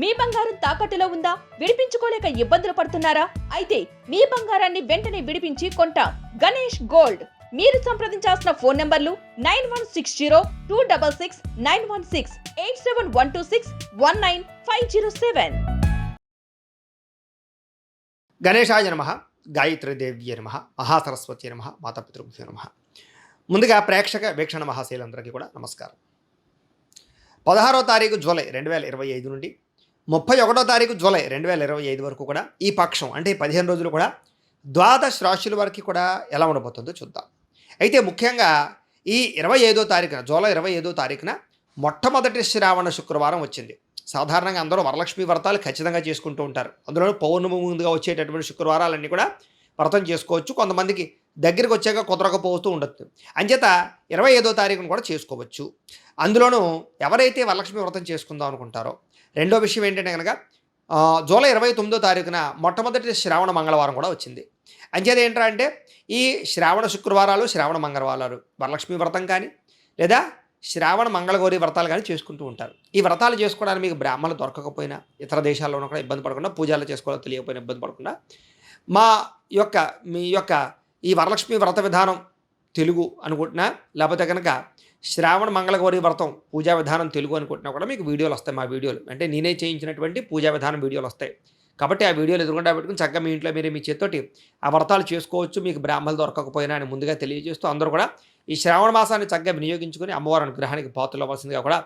మీ బంగారం తాకట్టులో ఉందా? విడిపించుకోలేక ఇబ్బందులు పడుతున్నారా? అయితే మీ బంగారాన్ని వెంటనే విడిపించి కొంటాం. గణేష్ గోల్డ్. మీరు సంప్రదించాల్సిన ఫోన్ నంబర్లు nine one six zero two double six nine one six eight seven one two six one nine five zero seven. గణేశాయ నమ దేవి నమ మహాసరస్వతి నమ మాతాపితృభ్యో నమ. ముందుగా ప్రేక్షక వీక్షణ మహాశైలందరికీ కూడా నమస్కారం. పదహారో తారీఖు జూలై రెండు వేల ఇరవై ఐదు నుండి ముప్పై ఒకటో తారీఖు జూలై రెండు వేల ఇరవై ఐదు వరకు కూడా ఈ పక్షం అంటే పదిహేను రోజులు కూడా ద్వాదశ రాశుల వరకు కూడా ఎలా ఉండబోతుందో చూద్దాం. అయితే ముఖ్యంగా ఈ ఇరవై ఐదో తారీఖున జూలై ఇరవై ఐదో తారీఖున మొట్టమొదటి శ్రావణ శుక్రవారం వచ్చింది. సాధారణంగా అందరూ వరలక్ష్మి వ్రతాలు ఖచ్చితంగా చేసుకుంటూ ఉంటారు. అందులో పౌర్ణమి ముందుగా వచ్చేటటువంటి శుక్రవారాలన్నీ కూడా వ్రతం చేసుకోవచ్చు. కొంతమందికి దగ్గరికి వచ్చాక కుదరకపోతూ ఉండొచ్చు. అంచేత ఇరవై ఐదో తారీఖున కూడా చేసుకోవచ్చు. అందులోనూ ఎవరైతే వరలక్ష్మి వ్రతం చేసుకుందాం అనుకుంటారో రెండో విషయం ఏంటంటే కనుక జూలై ఇరవై తొమ్మిదో తారీఖున మొట్టమొదటి శ్రావణ మంగళవారం కూడా వచ్చింది. అంచేది ఏంట్రా అంటే ఈ శ్రావణ శుక్రవారాలు శ్రావణ మంగళవారాలు వరలక్ష్మి వ్రతం కానీ లేదా శ్రావణ మంగళగౌరి వ్రతాలు కానీ చేసుకుంటూ ఉంటారు. ఈ వ్రతాలు చేసుకోవడానికి మీకు బ్రాహ్మణులు దొరకకపోయినా ఇతర దేశాల్లోనూ కూడా ఇబ్బంది పడకుండా పూజలు చేసుకోవాలో తెలియకపోయినా ఇబ్బంది పడకుండా మా యొక్క మీ యొక్క ఈ వరలక్ష్మి వ్రత విధానం తెలుగు అనుకుంటున్నా లేకపోతే కనుక శ్రావణ మంగళగౌరి వ్రతం పూజా విధానం తెలుగు అనుకుంటున్నా కూడా మీకు వీడియోలు వస్తాయి మా వీడియోలు. అంటే నేనే చేయించినటువంటి పూజా విధానం వీడియోలు వస్తాయి. కాబట్టి ఆ వీడియోలు ఎదురుకుండా పెట్టుకుని చక్కగా మీ ఇంట్లో మీరు మీ చేత్తోటి ఆ వ్రతాలు చేసుకోవచ్చు మీకు బ్రాహ్మణులు దొరకకపోయినా అని ముందుగా తెలియజేస్తూ అందరూ కూడా ఈ శ్రావణ మాసాన్ని చక్కగా వినియోగించుకొని అమ్మవారి అనుగ్రహానికి పాత్రలు అవ్వాల్సిందిగా కూడా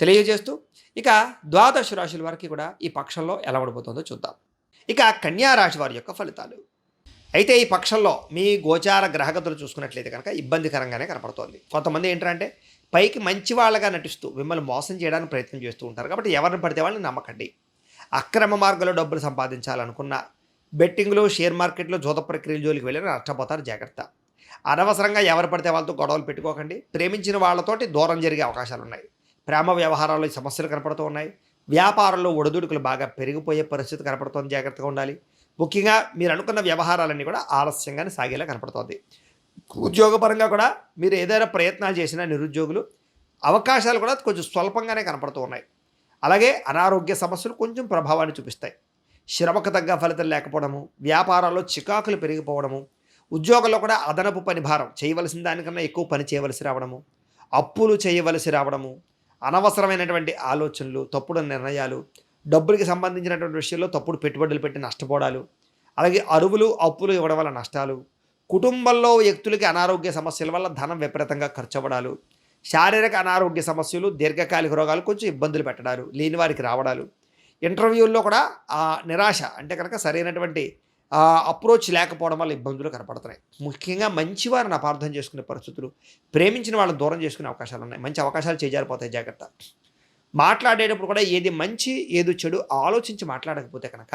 తెలియజేస్తూ ఇక ద్వాదశ రాశుల వారికి కూడా ఈ పక్షంలో ఎలా పడిపోతుందో చూద్దాం. ఇక కన్యా రాశి వారి యొక్క ఫలితాలు. అయితే ఈ పక్షంలో మీ గోచార గ్రహగతులు చూసుకున్నట్లయితే కనుక ఇబ్బందికరంగానే కనపడుతోంది. కొంతమంది ఏంటంటే పైకి మంచి వాళ్ళగా నటిస్తూ మిమ్మల్ని మోసం చేయడానికి ప్రయత్నం చేస్తూ ఉంటారు. కాబట్టి ఎవరిని పడితే వాళ్ళని నమ్మకండి. అక్రమ మార్గంలో డబ్బులు సంపాదించాలనుకున్న బెట్టింగ్లు షేర్ మార్కెట్లో జూత ప్రక్రియల జోలికి వెళ్ళిన నష్టపోతారు. జాగ్రత్త. అనవసరంగా ఎవరు పడితే వాళ్ళతో గొడవలు పెట్టుకోకండి. ప్రేమించిన వాళ్ళతోటి దూరం జరిగే అవకాశాలు ఉన్నాయి. ప్రేమ వ్యవహారాల్లో ఈ సమస్యలు కనపడుతూ ఉన్నాయి. వ్యాపారంలో ఒడిదుడుకులు బాగా పెరిగిపోయే పరిస్థితి కనపడుతోంది. జాగ్రత్తగా ఉండాలి. ముఖ్యంగా మీరు అనుకున్న వ్యవహారాలన్నీ కూడా ఆలస్యంగానే సాగేలా కనపడుతోంది. ఉద్యోగపరంగా కూడా మీరు ఏదైనా ప్రయత్నాలు చేసినా నిరుద్యోగులు అవకాశాలు కూడా కొంచెం స్వల్పంగానే కనపడుతూ ఉన్నాయి. అలాగే అనారోగ్య సమస్యలు కొంచెం ప్రభావాన్ని చూపిస్తాయి. శ్రమకు తగ్గ ఫలితం లేకపోవడము వ్యాపారాల్లో చికాకులు పెరిగిపోవడము ఉద్యోగంలో కూడా అదనపు పని భారం చేయవలసిన దానికన్నా ఎక్కువ పని చేయవలసి రావడము అప్పులు చేయవలసి రావడము అనవసరమైనటువంటి ఆలోచనలు తప్పుడు నిర్ణయాలు డబ్బులకి సంబంధించినటువంటి విషయంలో తప్పుడు పెట్టుబడులు పెట్టి నష్టపోవడాలు అలాగే అరువులు అప్పులు ఇవ్వడం వల్ల నష్టాలు కుటుంబంలో వ్యక్తులకి అనారోగ్య సమస్యల వల్ల ధనం విపరీతంగా ఖర్చు అవ్వడాలు శారీరక అనారోగ్య సమస్యలు దీర్ఘకాలిక రోగాలు కొంచెం ఇబ్బందులు పెట్టడాలు లేని వారికి రావడాలు. ఇంటర్వ్యూల్లో కూడా ఆ నిరాశ అంటే కనుక సరైనటువంటి అప్రోచ్ లేకపోవడం వల్ల ఇబ్బందులు కనపడుతున్నాయి. ముఖ్యంగా మంచివారిని అపార్థం చేసుకునే పరిస్థితులు ప్రేమించిన వాళ్ళని దూరం చేసుకునే అవకాశాలు ఉన్నాయి. మంచి అవకాశాలు చేజారిపోతాయి జాగ్రత్త. మాట్లాడేటప్పుడు కూడా ఏది మంచి ఏది చెడు ఆలోచించి మాట్లాడకపోతే కనుక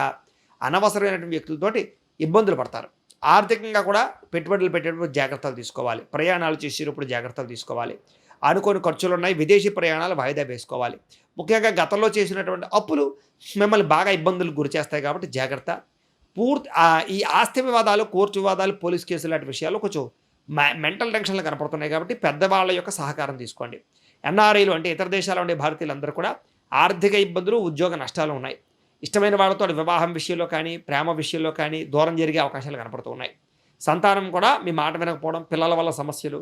అనవసరమైనటువంటి వ్యక్తులతోటి ఇబ్బందులు పడతారు. ఆర్థికంగా కూడా పెట్టుబడులు పెట్టేటప్పుడు జాగ్రత్తలు తీసుకోవాలి. ప్రయాణాలు చేసేటప్పుడు జాగ్రత్తలు తీసుకోవాలి. అనుకోని ఖర్చులు ఉన్నాయి విదేశీ ప్రయాణాలు వాయిదా వేసుకోవాలి. ముఖ్యంగా గతంలో చేసినటువంటి అప్పులు మిమ్మల్ని బాగా ఇబ్బందులు గురిచేస్తాయి కాబట్టి జాగ్రత్త. పూర్తి ఈ ఆస్తి వివాదాలు కోర్టు వివాదాలు పోలీస్ కేసులు లాంటి విషయాలు కొంచెం మెంటల్ టెన్షన్లు కనపడుతున్నాయి కాబట్టి పెద్దవాళ్ళ యొక్క సహకారం తీసుకోండి. ఎన్ఆర్ఐలు అంటే ఇతర దేశాల్లో ఉండే భారతీయులందరూ కూడా ఆర్థిక ఇబ్బందులు ఉద్యోగ నష్టాలు ఉన్నాయి. ఇష్టమైన వాళ్ళతో వివాహం విషయంలో కానీ ప్రేమ విషయంలో కానీ దూరం జరిగే అవకాశాలు కనపడుతూ ఉన్నాయి. సంతానం కూడా మీ మాట వినకపోవడం పిల్లల వల్ల సమస్యలు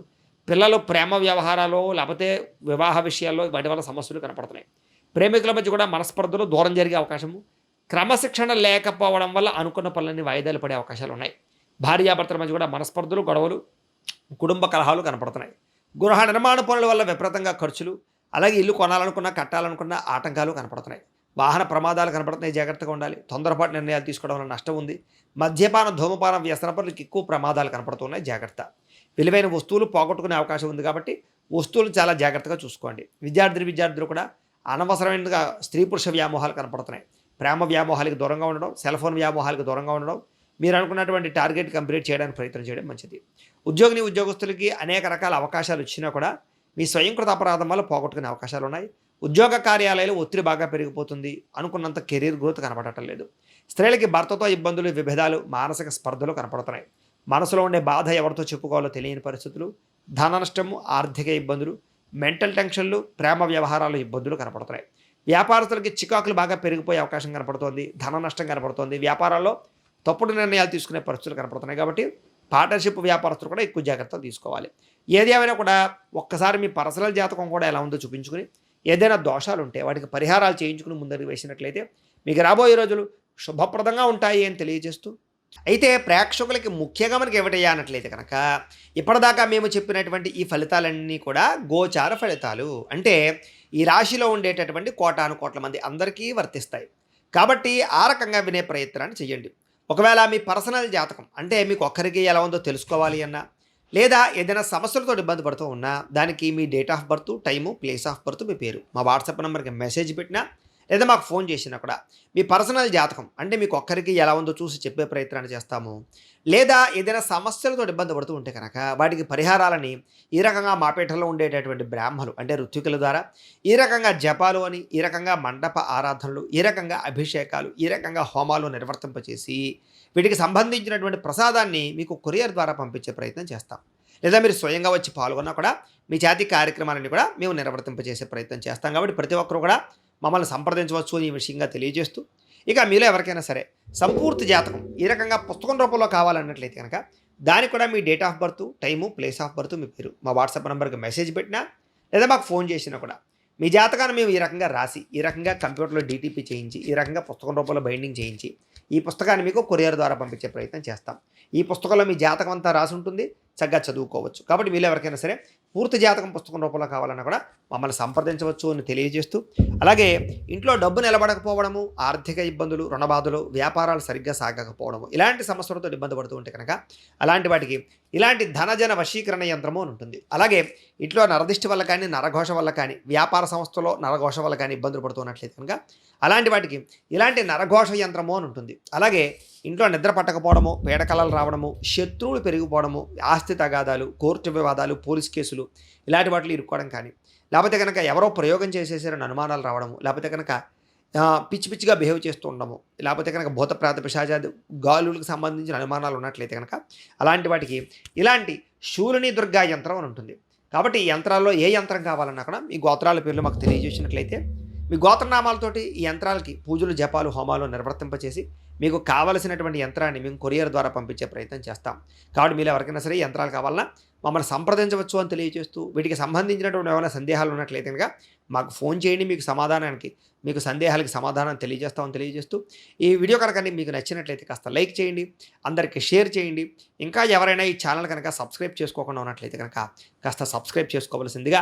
పిల్లలు ప్రేమ వ్యవహారాలు లేకపోతే వివాహ విషయాల్లో వాటి వల్ల సమస్యలు కనపడుతున్నాయి. ప్రేమికుల మధ్య కూడా మనస్పర్ధలు దూరం జరిగే అవకాశము క్రమశిక్షణ లేకపోవడం వల్ల అనుకున్న పనులన్నీ వాయిదాలు పడే అవకాశాలు ఉన్నాయి. భార్యాభర్తల మధ్య కూడా మనస్పర్ధలు గొడవలు కుటుంబ కలహాలు కనపడుతున్నాయి. గృహ నిర్మాణ పనుల వల్ల విపరీతంగా ఖర్చులు అలాగే ఇల్లు కొనాలనుకున్న కట్టాలనుకున్న ఆటంకాలు కనపడుతున్నాయి. వాహన ప్రమాదాలు కనపడుతున్నాయి జాగ్రత్తగా ఉండాలి. తొందరపాటు నిర్ణయాలు తీసుకోవడం వల్ల నష్టం ఉంది. మద్యపాన ధూమపాన వ్యసన పనులకు ఎక్కువ ప్రమాదాలు కనపడుతున్నాయి జాగ్రత్త. విలువైన వస్తువులు పోగొట్టుకునే అవకాశం ఉంది కాబట్టి వస్తువులు చాలా జాగ్రత్తగా చూసుకోండి. విద్యార్థులు విద్యార్థులు కూడా అనవసరమైనగా స్త్రీ పురుష వ్యామోహాలు కనపడుతున్నాయి. ప్రేమ వ్యామోహాలకు దూరంగా ఉండడం సెల్ ఫోన్ వ్యామోహాలకు దూరంగా ఉండడం మీరు అనుకున్నటువంటి టార్గెట్ కంప్లీట్ చేయడానికి ప్రయత్నం చేయడం మంచిది. ఉద్యోగిని ఉద్యోగస్తులకి అనేక రకాల అవకాశాలు వచ్చినా కూడా మీ స్వయంకృత అపరాధం వల్ల పోగొట్టుకునే అవకాశాలు ఉన్నాయి. ఉద్యోగ కార్యాలయాలు ఒత్తిడి బాగా పెరిగిపోతుంది. అనుకున్నంత కెరీర్ గ్రోత్ కనపడటం లేదు. స్త్రీలకి భర్తతో ఇబ్బందులు విభేదాలు మానసిక స్పర్ధలు కనపడుతున్నాయి. మనసులో ఉండే బాధ ఎవరితో చెప్పుకోవాలో తెలియని పరిస్థితులు ధన నష్టము ఆర్థిక ఇబ్బందులు మెంటల్ టెన్షన్లు ప్రేమ వ్యవహారాలు ఇబ్బందులు కనపడుతున్నాయి. వ్యాపారస్తులకి చికాకులు బాగా పెరిగిపోయే అవకాశం కనపడుతోంది. ధన నష్టం కనపడుతోంది. వ్యాపారాల్లో తప్పుడు నిర్ణయాలు తీసుకునే పరిస్థితులు కనపడుతున్నాయి కాబట్టి పార్ట్నర్షిప్ వ్యాపారస్తులు కూడా ఎక్కువ జాగ్రత్తలు తీసుకోవాలి. ఏది ఏమైనా కూడా ఒక్కసారి మీ పర్సనల్ జాతకం కూడా ఎలా ఉందో చూపించుకుని ఏదైనా దోషాలు ఉంటే వాటికి పరిహారాలు చేయించుకుని ముందరికి వేసినట్లయితే మీకు రాబోయే రోజులు శుభప్రదంగా ఉంటాయి అని తెలియజేస్తూ. అయితే ప్రేక్షకులకి ముఖ్యంగా మనకి ఏమిటయ్యా కనుక ఇప్పటిదాకా మేము చెప్పినటువంటి ఈ ఫలితాలన్నీ కూడా గోచార ఫలితాలు. అంటే ఈ రాశిలో ఉండేటటువంటి కోటాను కోట్ల మంది అందరికీ వర్తిస్తాయి. కాబట్టి ఆ రకంగా వినే ప్రయత్నాన్ని చేయండి. ఒకవేళ మీ పర్సనల్ జాతకం అంటే మీకు ఒక్కరికి ఎలా ఉందో తెలుసుకోవాలి అన్నా లేదా ఏదైనా సమస్యలతో ఇబ్బంది పడుతూ ఉన్నా దానికి మీ date of birth time place of birth మీ పేరు. మా వాట్సాప్ నెంబర్కి మెసేజ్ పెట్టినా లేదా మాకు ఫోన్ చేసినా కూడా మీ పర్సనల్ జాతకం అంటే మీకు ఒక్కరికి ఎలా ఉందో చూసి చెప్పే ప్రయత్నాన్ని చేస్తాము. లేదా ఏదైనా సమస్యలతో ఇబ్బంది పడుతూ ఉంటే కనుక వాటికి పరిహారాలని ఈ రకంగా మాపేటలో ఉండేటటువంటి బ్రాహ్మలు అంటే ఋత్వికుల ద్వారా ఈ రకంగా జపాలు అని ఈ రకంగా మండప ఆరాధనలు ఈ రకంగా అభిషేకాలు ఈ రకంగా హోమాలు నిర్వర్తింపచేసి వీటికి సంబంధించినటువంటి ప్రసాదాన్ని మీకు కొరియర్ ద్వారా పంపించే ప్రయత్నం చేస్తాం. లేదా మీరు స్వయంగా వచ్చి పాల్గొన్నా కూడా మీ జాతి కార్యక్రమాలని కూడా మేము నిర్వర్తింపజేసే ప్రయత్నం చేస్తాం. కాబట్టి ప్రతి ఒక్కరు కూడా మమ్మల్ని సంప్రదించవచ్చు అని ఈ విషయంగా తెలియజేస్తూ ఇక మీలో ఎవరికైనా సరే సంపూర్తి జాతకం ఈ రకంగా పుస్తకం రూపంలో కావాలన్నట్లయితే కనుక దానికి కూడా మీ date of birth time place of birth మీ పేరు మా వాట్సాప్ నెంబర్కి మెసేజ్ పెట్టినా లేదా మాకు ఫోన్ చేసినా కూడా మీ జాతకాన్ని మేము ఈ రకంగా రాసి ఈ రకంగా కంప్యూటర్లో డీటీపీ చేయించి ఈ రకంగా పుస్తకం రూపంలో బైండింగ్ చేయించి ఈ పుస్తకాన్ని మీకు కొరియర్ ద్వారా పంపించే ప్రయత్నం చేస్తాం. ఈ పుస్తకంలో మీ జాతకం అంతా రాసి ఉంటుంది చక్కగా చదువుకోవచ్చు. కాబట్టి వీళ్ళు ఎవరికైనా సరే పూర్తి జాతకం పుస్తకం రూపంలో కావాలన్నా కూడా మమ్మల్ని సంప్రదించవచ్చు అని తెలియజేస్తూ అలాగే ఇంట్లో డబ్బు నిలబడకపోవడము ఆర్థిక ఇబ్బందులు రుణబాధలు వ్యాపారాలు సరిగ్గా సాగకపోవడము ఇలాంటి సమస్యలతో ఇబ్బంది పడుతూ ఉంటే కనుక అలాంటి వాటికి ఇలాంటి ధనజన వశీకరణ యంత్రము అని ఉంటుంది. అలాగే ఇంట్లో నరదిష్టి వల్ల కానీ నరఘోష వల్ల కానీ వ్యాపార సంస్థలో నరఘోష వల్ల కానీ ఇబ్బందులు పడుతున్నట్లయితే కనుక అలాంటి వాటికి ఇలాంటి నరఘోష యంత్రము అని ఉంటుంది. అలాగే ఇంట్లో నిద్ర పట్టకపోవడము పీడకలలు రావడము శత్రువులు పెరిగిపోవడము ఆస్తి తగాదాలు కోర్టు వివాదాలు పోలీస్ కేసులు ఇలాంటి వాటిలో ఇరుక్కోవడం కానీ లేకపోతే కనుక ఎవరో ప్రయోగం చేసేసారని అనుమానాలు రావడము లేకపోతే కనుక పిచ్చి పిచ్చిగా బిహేవ్ చేస్తూ ఉండము లేకపోతే కనుక భూత ప్రాత పిశాచాది గాలులకు సంబంధించిన అనుమానాలు ఉన్నట్లయితే కనుక అలాంటి వాటికి ఇలాంటి శూలిని దుర్గా యంత్రం అని ఉంటుంది. కాబట్టి ఈ యంత్రాల్లో ఏ యంత్రం కావాలన్నా కూడా మీ గోత్రాల పేర్లు మాకు తెలియజేసినట్లయితే మీ గోత్రనామాలతోటి ఈ యంత్రాలకి పూజలు జపాలు హోమాలు నిర్వర్తింపచేసి మీకు కావలసినటువంటి యంత్రాన్ని మేము కొరియర్ ద్వారా పంపించే ప్రయత్నం చేస్తాం. కాబట్టి మీరు ఎవరికైనా సరే యంత్రాలు కావాలన్నా మమ్మల్ని సంప్రదించవచ్చు అని తెలియజేస్తూ వీటికి సంబంధించినటువంటి ఏమైనా సందేహాలు ఉన్నట్లయితే కనుక మాకు ఫోన్ చేయండి మీకు సమాధానానికి మీకు సందేహాలకి సమాధానం తెలియజేస్తామని తెలియజేస్తూ ఈ వీడియో కనుక మీకు నచ్చినట్లయితే కాస్త లైక్ చేయండి అందరికీ షేర్ చేయండి. ఇంకా ఎవరైనా ఈ ఛానల్ కనుక సబ్స్క్రైబ్ చేసుకోకుండా ఉన్నట్లయితే కనుక కాస్త సబ్స్క్రైబ్ చేసుకోవాల్సిందిగా